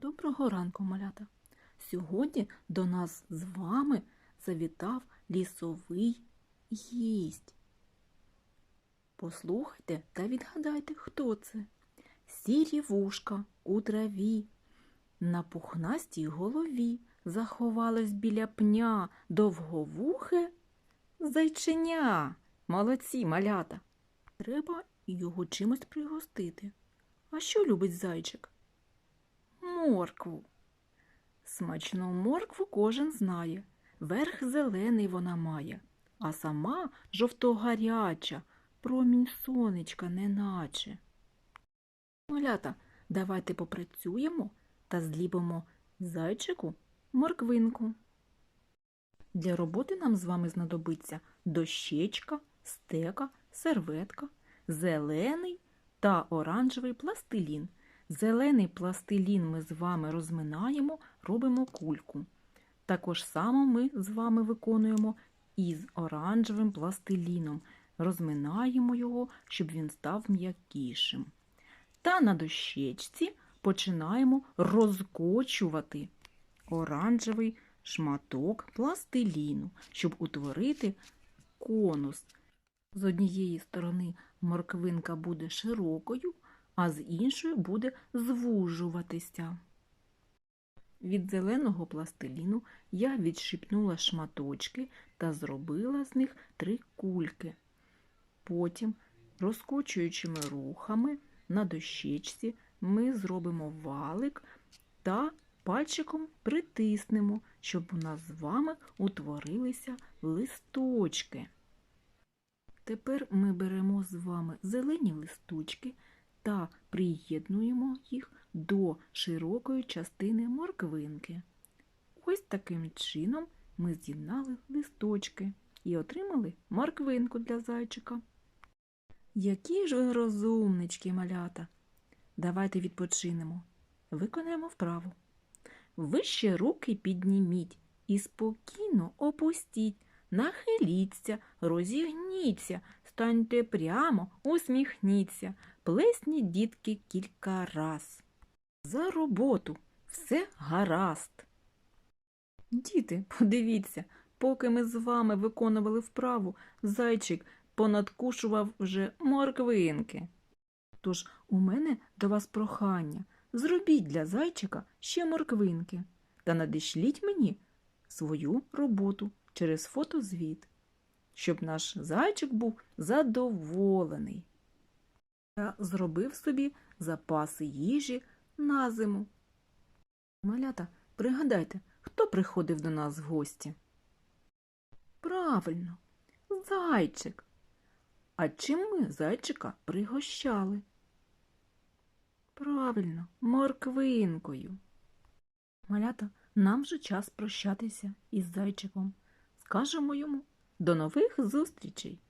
Доброго ранку, малята! Сьогодні до нас з вами завітав лісовий гість. Послухайте та відгадайте, хто це. Сірі вушка у траві, на пухнастій голові заховалось біля пня довговухе зайченя. Молодці, малята. Треба його чимось пригостити. А що любить зайчик? Моркву. Смачну моркву кожен знає. Верх зелений вона має, а сама жовто-гаряча, промінь сонечка неначе. Малята, давайте попрацюємо та зліпимо зайчику морквинку. Для роботи нам з вами знадобиться дощечка, стека, серветка, зелений та оранжевий пластилін. Зелений пластилін ми з вами розминаємо, робимо кульку. Також само ми з вами виконуємо із оранжевим пластиліном. Розминаємо його, щоб він став м'якішим. Та на дощечці починаємо розкочувати оранжевий шматок пластиліну, щоб утворити конус. З однієї сторони морквинка буде широкою, а з іншої буде звужуватися. Від зеленого пластиліну я відшипнула шматочки та зробила з них три кульки. Потім, розкочуючими рухами на дощечці, ми зробимо валик та пальчиком притиснемо, щоб у нас з вами утворилися листочки. Тепер ми беремо з вами зелені листочки та приєднуємо їх до широкої частини морквинки. Ось таким чином ми з'єднали листочки і отримали морквинку для зайчика. Які ж ви розумнички, малята! Давайте відпочинемо. Виконаємо вправу. Вище руки підніміть і спокійно опустіть. Нахиліться, розігніться, станьте прямо, усміхніться, плесніть дітки кілька раз. За роботу все гаразд. Діти, подивіться, поки ми з вами виконували вправу, зайчик понадкушував вже морквинки. Тож у мене до вас прохання. Зробіть для зайчика ще морквинки та надішліть мені свою роботу через фотозвіт, щоб наш зайчик був задоволений та зробив собі запаси їжі на зиму. Малята, пригадайте, хто приходив до нас в гості? Правильно, зайчик. А чим ми зайчика пригощали? Правильно, морквинкою. Малята, нам вже час прощатися із зайчиком. Скажемо йому до нових зустрічей!